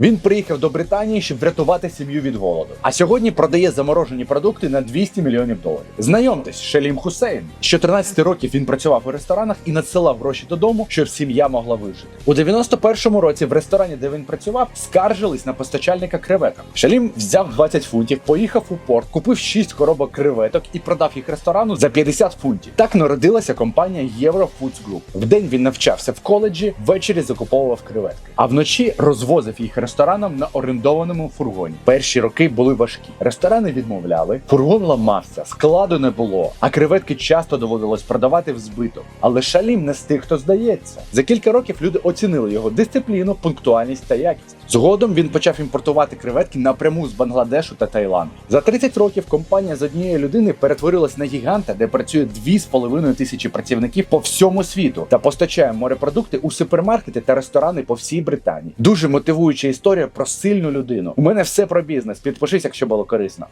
Він приїхав до Британії, щоб врятувати сім'ю від голоду. А сьогодні продає заморожені продукти на 200 мільйонів доларів. Знайомтесь, Шалім Хусейн. З 14 років він працював у ресторанах і надсилав гроші додому, щоб сім'я могла вижити. У 91-му році в ресторані, де він працював, скаржились на постачальника креветок. Шалім взяв 20 фунтів, поїхав у порт, купив 6 коробок креветок і продав їх ресторану за 50 фунтів. Так народилася компанія Euro Foods Group. Вдень він навчався в коледжі, ввечері закуповував креветки, а вночі розвозив їх ресторанам на орендованому фургоні. Перші роки були важкі. Ресторани відмовляли, фургон ламався, складу не було, а креветки часто доводилось продавати в збиток. Але Шалім не з тих, хто здається. За кілька років люди оцінили його дисципліну, пунктуальність та якість. Згодом він почав імпортувати креветки напряму з Бангладешу та Таїланду. За 30 років компанія з однієї людини перетворилась на гіганта, де працює 2,5 тисячі працівників по всьому світу та постачає морепродукти у супермаркети та ресторани по всій Британії. Дуже мотивуюча історія про сильну людину. У мене все про бізнес. Підпишись, якщо було корисно.